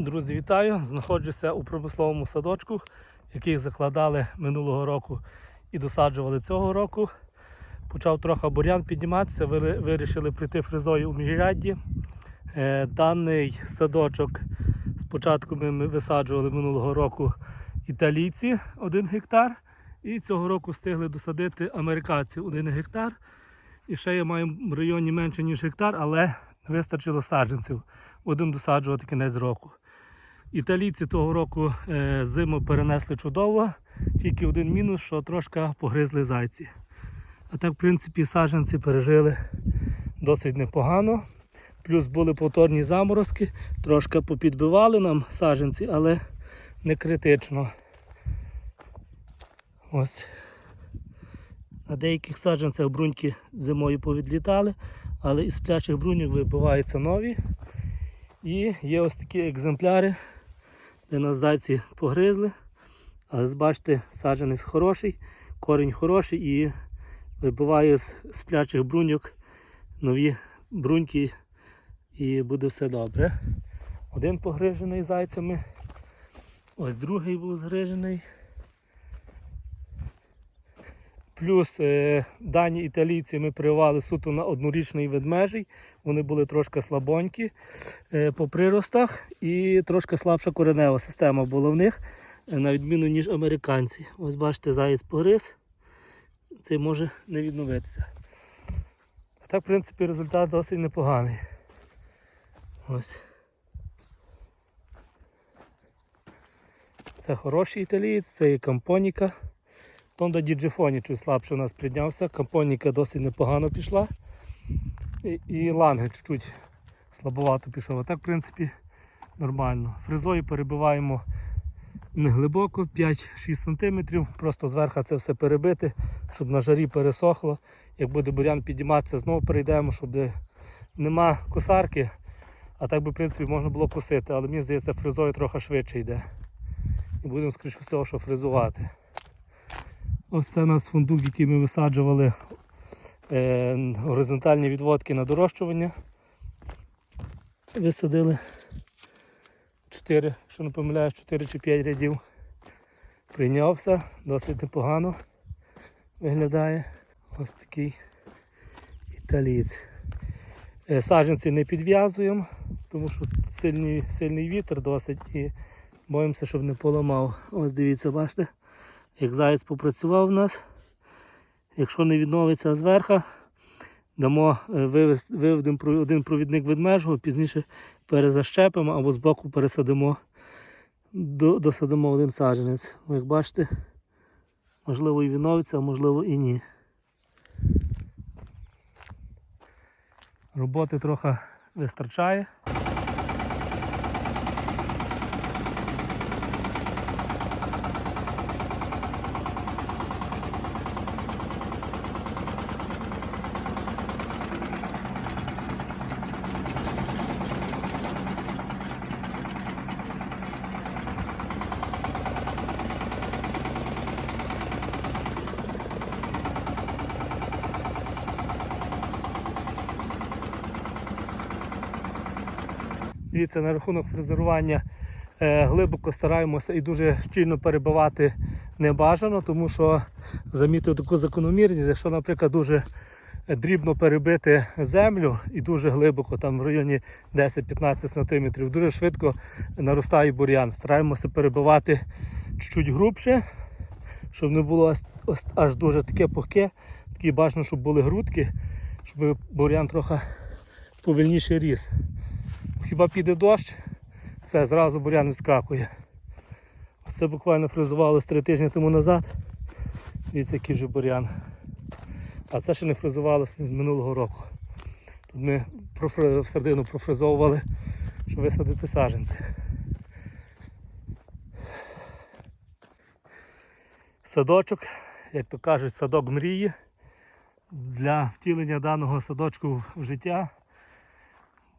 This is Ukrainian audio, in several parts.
Друзі, вітаю! Знаходжуся у промисловому садочку, який закладали минулого року і досаджували цього року. Почав трохи бурян підніматися, вирішили прийти фрезою у міжрядді. Е, Даний садочок спочатку ми висаджували минулого року італійці 1 гектар. І цього року встигли досадити американці 1 гектар. І ще я маю в районі менше, ніж гектар, але вистачило саджанців. Будемо досаджувати кінець року. Італійці того року е, зиму перенесли чудово, тільки один мінус, що трошки погризли зайці. А так, в принципі, саджанці пережили досить непогано. Плюс були повторні заморозки, трошки попідбивали нам саджанці, але не критично. Ось. На деяких саджанцях бруньки зимою повідлітали, але із сплячих бруньок вибиваються нові. І є ось такі екземпляри, де нас зайці погризли. Але бачите, саджанець хороший, корінь хороший і вибиває з сплячих бруньок нові бруньки і буде все добре. Один погрижений зайцями. Ось другий був згрижений. Плюс е, дані італійці ми прививали суто на однорічний ведмежий. Вони були трошки слабонькі е, по приростах і трошки слабша коренева система була в них, е, на відміну ніж американці. Ось бачите, заєць погриз. Цей може не відновитися. А так, в принципі, результат досить непоганий. Ось. Це хороший італієць, це і кампоніка. Тонда Діджифоні чуть слабше у нас піднявся. Кампоніка досить непогано пішла. І, і ланги чуть-чуть слабовато пішов. А так, в принципі, нормально. Фрезою перебиваємо не глибоко, 5-6 см. Просто зверху це все перебити, щоб на жарі пересохло. Як буде бурян підійматися, знову перейдемо, щоб нема косарки. А так би, в принципі, можна було косити, але мені здається, фрезою трохи швидше йде. І будемо, скоріше всього, що фрезувати. Ось це у нас фундук, який ми висаджували е, горизонтальні відводки на дорощування. Висадили 4, якщо не помиляюсь, 4 чи 5 рядів. Прийнявся, досить непогано виглядає. Ось такий італієць. Е, Саджанці не підв'язуємо, тому що сильний, сильний вітер досить і боїмося, щоб не поламав. Ось дивіться, бачите, як заяць попрацював у нас. Якщо не відновиться зверху, дамо е, виведемо один провідник ведмежого, пізніше перезащепимо або збоку пересадимо, досадимо один саджанець. Як бачите, можливо і відновиться, а можливо і ні. Роботи трохи вистачає. Дивіться, на рахунок фрезерування е, глибоко стараємося і дуже щільно перебивати не бажано, тому що замітив таку закономірність, якщо, наприклад, дуже дрібно перебити землю і дуже глибоко, там в районі 10-15 см, дуже швидко наростає бур'ян. Стараємося перебивати чуть-чуть грубше, щоб не було аж, аж дуже таке пухке, такі бажано, щоб були грудки, щоб бур'ян трохи повільніше ріс. Хіба піде дощ, все, зразу бурян відскакує. Ось Це буквально фрезувалося три тижні тому назад. Дивіться, який вже бурян. А це ще не фрезувалося з минулого року. Тут ми профре- в середину профрезовували, щоб висадити саджанці. Садочок, як то кажуть, садок мрії. Для втілення даного садочку в життя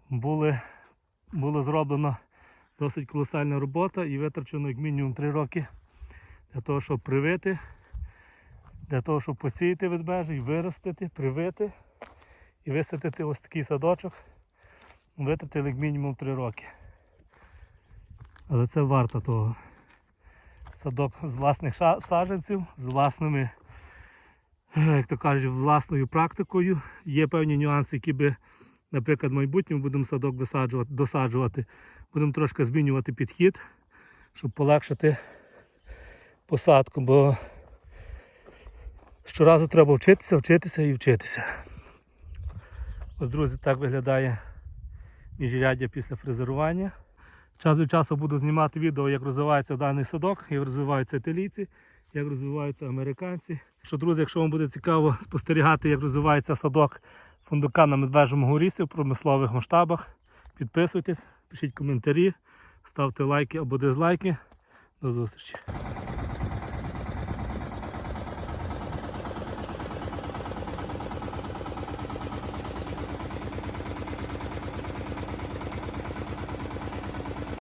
були була зроблена досить колосальна робота і витрачено як мінімум 3 роки для того, щоб привити, для того, щоб посіяти ведмежий, виростити, привити і висадити ось такий садочок. Витратили як мінімум 3 роки. Але це варто того. Садок з власних саджанців, з власними, як то кажуть, власною практикою. Є певні нюанси, які би, наприклад, в майбутньому будемо садок висаджувати, досаджувати. Будемо трошки змінювати підхід, щоб полегшити посадку, бо щоразу треба вчитися, вчитися і вчитися. Ось, друзі, так виглядає міжряддя після фрезерування. Час від часу буду знімати відео, як розвивається даний садок, як розвиваються італійці, як розвиваються американці. Що, друзі, якщо вам буде цікаво спостерігати, як розвивається садок фундука на медвежому горісі в промислових масштабах, підписуйтесь, пишіть коментарі, ставте лайки або дизлайки. До зустрічі.